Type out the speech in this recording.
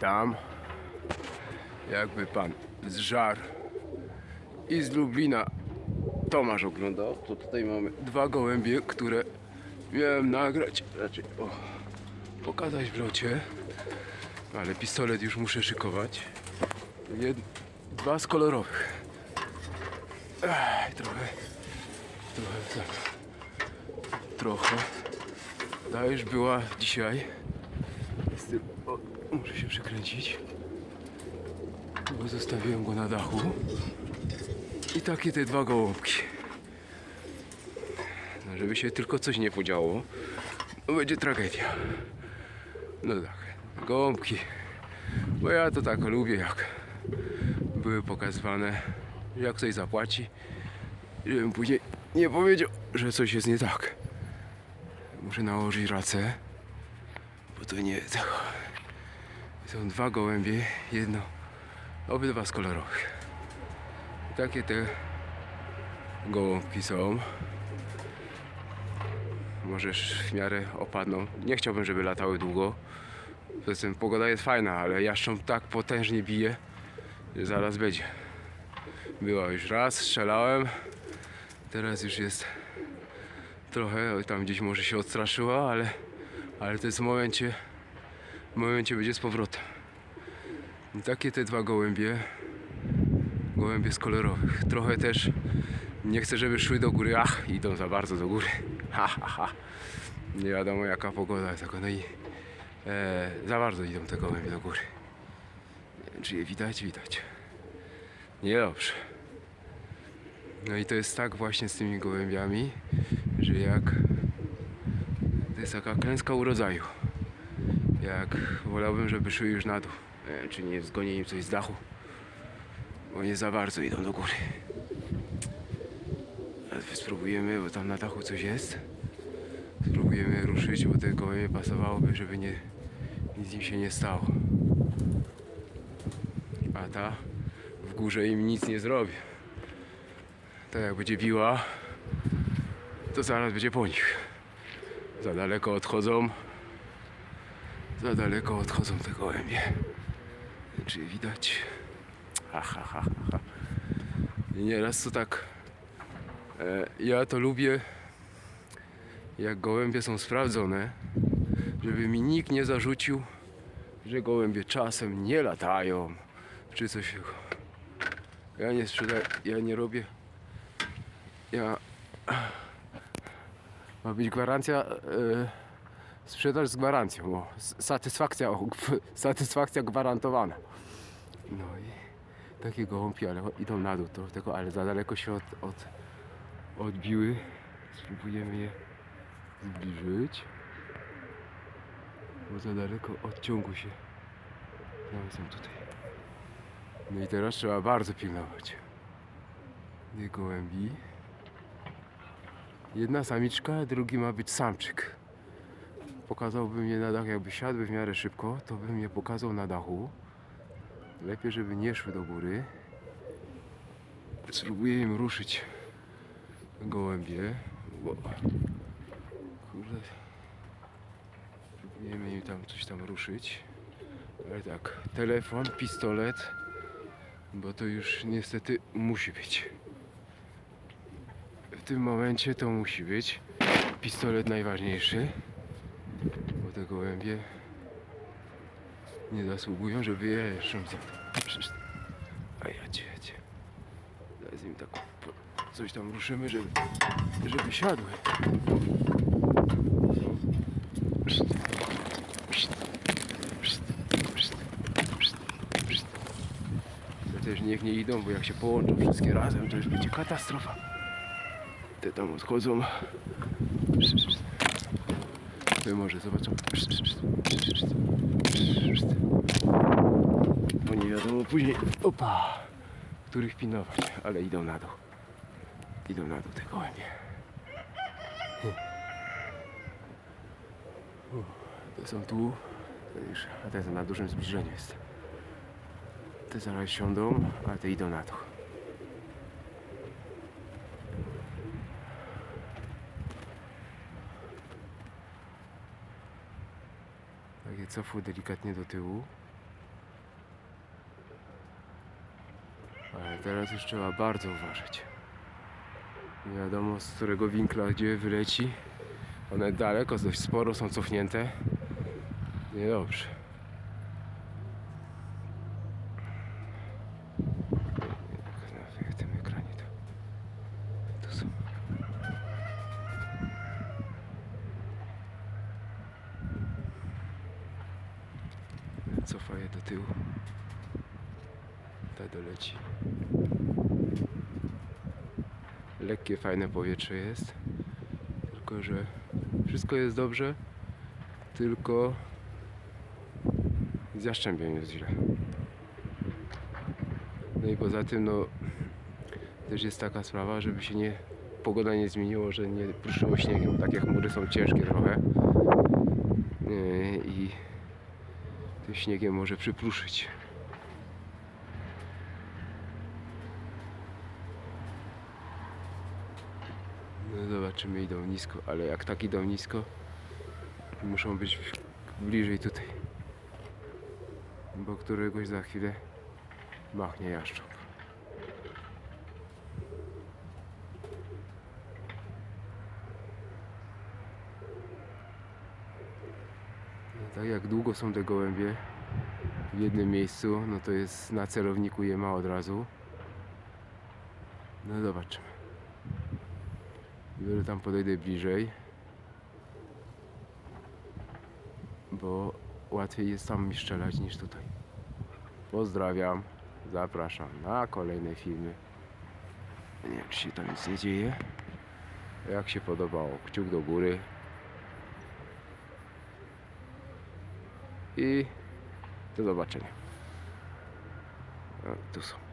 tam, jakby pan z Żar i z Lublina Tomasz oglądał, to tutaj mamy dwa gołębie, które miałem nagrać, raczej o, pokazać w locie, ale pistolet już muszę szykować. Jed, dwa z kolorowych. Trochę, trochę tak, trochę. Ta już była dzisiaj. Muszę się przekręcić. Bo zostawiłem go na dachu. I takie te dwa gołąbki. No, żeby się tylko coś nie podziało, no będzie tragedia. No tak, gołąbki. Bo ja to tak lubię, jak były pokazywane, jak ktoś zapłaci, żebym później nie powiedział, że coś jest nie tak. Muszę nałożyć racę, bo to nie jest. Są dwa gołębie, jedno, obydwa z kolorowych. Takie te gołąbki są. Możesz w miarę opadną. Nie chciałbym, żeby latały długo. Poza pogoda jest fajna, ale jaszcząb tak potężnie bije, że zaraz będzie. Była już raz, strzelałem. Teraz już jest trochę, tam gdzieś może się odstraszyła, ale, ale to jest w momencie, w momencie będzie z powrotem. I takie te dwa gołębie, gołębie z kolorowych. Trochę też nie chcę, żeby szły do góry. Ach, idą za bardzo do góry. Ha, ha, ha. Nie wiadomo jaka pogoda jest, tylko no i e, za bardzo idą te gołębie do góry. Nie wiem, czy je widać? Widać. Niedobrze. No i to jest tak właśnie z tymi gołębiami, że jak to jest taka klęska urodzaju. Jak wolałbym, żeby szły już na dół. Nie wiem, czy nie zgoni im coś z dachu, bo nie za bardzo idą do góry. Ale spróbujemy, bo tam na dachu coś jest. Spróbujemy ruszyć, bo te gołębie pasowałoby, żeby nie, nic im się nie stało. A ta w górze im nic nie zrobi. To jak będzie biła, to zaraz będzie po nich. Za daleko odchodzą. Za daleko odchodzą te gołębie. Czy je widać? Ha, ha, ha, ha. I nieraz to tak. E, ja to lubię, jak gołębie są sprawdzone, żeby mi nikt nie zarzucił, że gołębie czasem nie latają, czy coś. Ja nie sprzedaję, ja nie robię. Ja. Ma być gwarancja. E, sprzedaż z gwarancją. O, satysfakcja, satysfakcja gwarantowana. No i takie gołąbki, ale idą na dół to, tego, ale za daleko się od, od, odbiły. Spróbujemy je zbliżyć. Bo za daleko od ciągu się. No są tutaj. No i teraz trzeba bardzo pilnować. Tych gołębi. Jedna samiczka, drugi ma być samczyk. Pokazałbym je na dach, jakby siadły w miarę szybko, to bym je pokazał na dachu. Lepiej, żeby nie szły do góry. Spróbuję im ruszyć gołębie, bo kurde, próbujemy im tam coś tam ruszyć. Ale tak, telefon, pistolet, bo to już niestety musi być. W tym momencie to musi być. Pistolet najważniejszy, te gołębie nie zasługują, żeby je jeszcze A ja cię, cię. Zaraz im tak po- coś tam ruszymy, żeby, żeby siadły. To też niech nie idą, bo jak się połączą wszystkie razem, to już będzie katastrofa. Te tam odchodzą. Wy może zobaczą. Bo nie wiadomo później, opa, których pilnować, ale idą na dół. Idą na dół te gołębie. Uff, Te są tu, a te na dużym zbliżeniu jest. Te zaraz siądą, a te idą na dół. wycofuj delikatnie do tyłu. Ale teraz już trzeba bardzo uważać. Nie wiadomo z którego winkla gdzie wyleci. One daleko, dość sporo są cofnięte. Niedobrze. Do tyłu. Ta doleci. Lekkie, fajne powietrze jest. Tylko, że wszystko jest dobrze, tylko z jaszczębiem jest źle. No i poza tym, no też jest taka sprawa, żeby się nie pogoda nie zmieniło, że nie pruszyło śniegiem. Takie chmury są ciężkie trochę Yy, śniegiem może przypruszyć. No zobaczymy, idą nisko, ale jak tak idą nisko, muszą być bliżej tutaj. Bo któregoś za chwilę machnie jaszczur. No tak jak długo są te gołębie w jednym miejscu, no to jest na celowniku je ma od razu. No zobaczymy. Dopiero tam podejdę bliżej. Bo łatwiej jest tam mi strzelać niż tutaj. Pozdrawiam. Zapraszam na kolejne filmy. Nie wiem, czy się tam nic nie dzieje. Jak się podobało, kciuk do góry. I do zobaczenia. O, tu są.